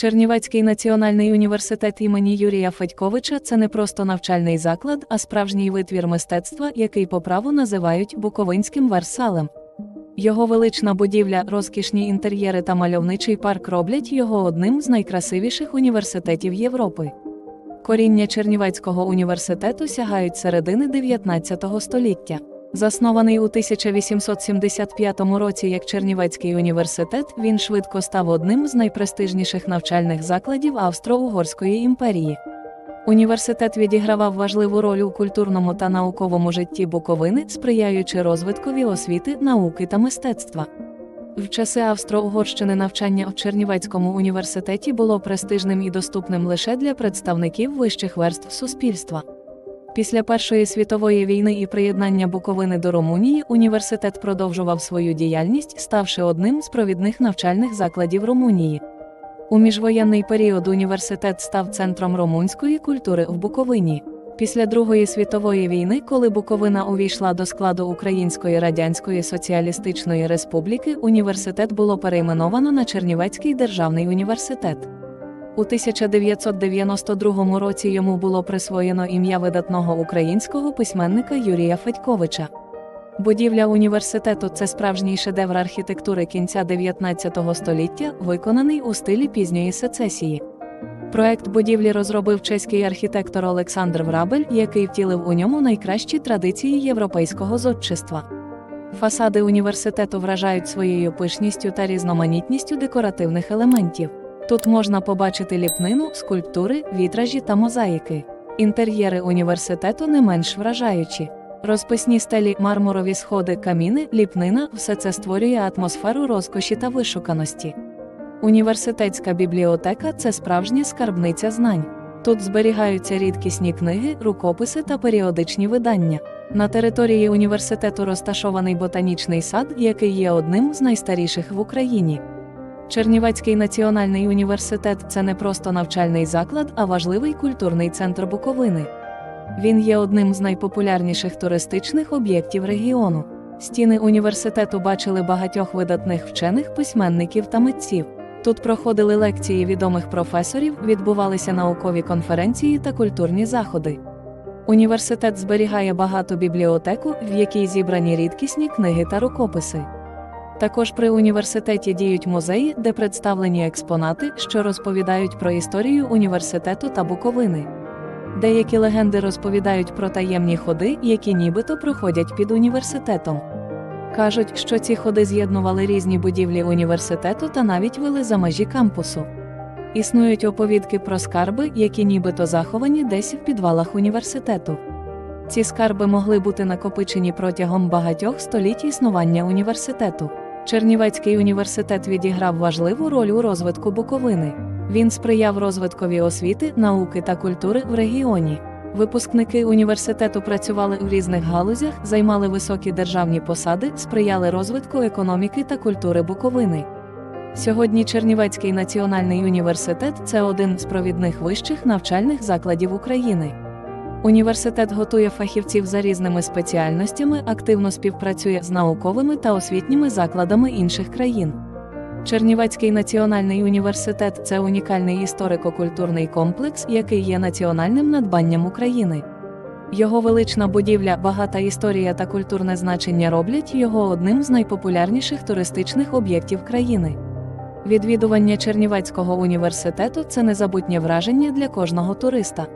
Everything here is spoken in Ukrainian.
Чернівецький національний університет імені Юрія Федьковича це не просто навчальний заклад, а справжній витвір мистецтва, який по праву називають Буковинським Версалем. Його велична будівля, розкішні інтер'єри та мальовничий парк роблять його одним з найкрасивіших університетів Європи. Коріння Чернівецького університету сягають середини 19 століття. Заснований у 1875 році як Чернівецький університет, він швидко став одним з найпрестижніших навчальних закладів Австро-Угорської імперії. Університет відігравав важливу роль у культурному та науковому житті Буковини, сприяючи розвиткові освіти, науки та мистецтва. В часи Австро-Угорщини навчання в Чернівецькому університеті було престижним і доступним лише для представників вищих верств суспільства. Після Першої світової війни і приєднання Буковини до Румунії університет продовжував свою діяльність, ставши одним з провідних навчальних закладів Румунії. У міжвоєнний період університет став центром румунської культури в Буковині. Після Другої світової війни, коли Буковина увійшла до складу Української Радянської Соціалістичної Республіки, університет було перейменовано на Чернівецький державний університет. У 1992 році йому було присвоєно ім'я видатного українського письменника Юрія Федьковича. Будівля університету це справжній шедевр архітектури кінця 19 століття, виконаний у стилі пізньої сецесії. Проект будівлі розробив чеський архітектор Олександр Врабель, який втілив у ньому найкращі традиції європейського зодчества. Фасади університету вражають своєю пишністю та різноманітністю декоративних елементів. Тут можна побачити ліпнину, скульптури, вітражі та мозаїки. Інтер'єри університету не менш вражаючі. Розписні стелі, мармурові сходи, каміни, ліпнина все це створює атмосферу розкоші та вишуканості. Університетська бібліотека це справжня скарбниця знань. Тут зберігаються рідкісні книги, рукописи та періодичні видання. На території університету розташований ботанічний сад, який є одним з найстаріших в Україні. Чернівецький національний університет це не просто навчальний заклад, а важливий культурний центр Буковини. Він є одним з найпопулярніших туристичних об'єктів регіону. Стіни університету бачили багатьох видатних вчених, письменників та митців. Тут проходили лекції відомих професорів, відбувалися наукові конференції та культурні заходи. Університет зберігає багату бібліотеку, в якій зібрані рідкісні книги та рукописи. Також при університеті діють музеї, де представлені експонати, що розповідають про історію університету та Буковини. Деякі легенди розповідають про таємні ходи, які нібито проходять під університетом. Кажуть, що ці ходи з'єднували різні будівлі університету та навіть вели за межі кампусу. Існують оповідки про скарби, які нібито заховані десь в підвалах університету. Ці скарби могли бути накопичені протягом багатьох століть існування університету. Чернівецький університет відіграв важливу роль у розвитку Буковини. Він сприяв розвиткові освіти, науки та культури в регіоні. Випускники університету працювали у різних галузях, займали високі державні посади, сприяли розвитку економіки та культури Буковини. Сьогодні Чернівецький національний університет це один з провідних вищих навчальних закладів України. Університет готує фахівців за різними спеціальностями, активно співпрацює з науковими та освітніми закладами інших країн. Чернівецький національний університет це унікальний історико-культурний комплекс, який є національним надбанням України. Його велична будівля, багата історія та культурне значення роблять його одним з найпопулярніших туристичних об'єктів країни. Відвідування Чернівецького університету це незабутнє враження для кожного туриста.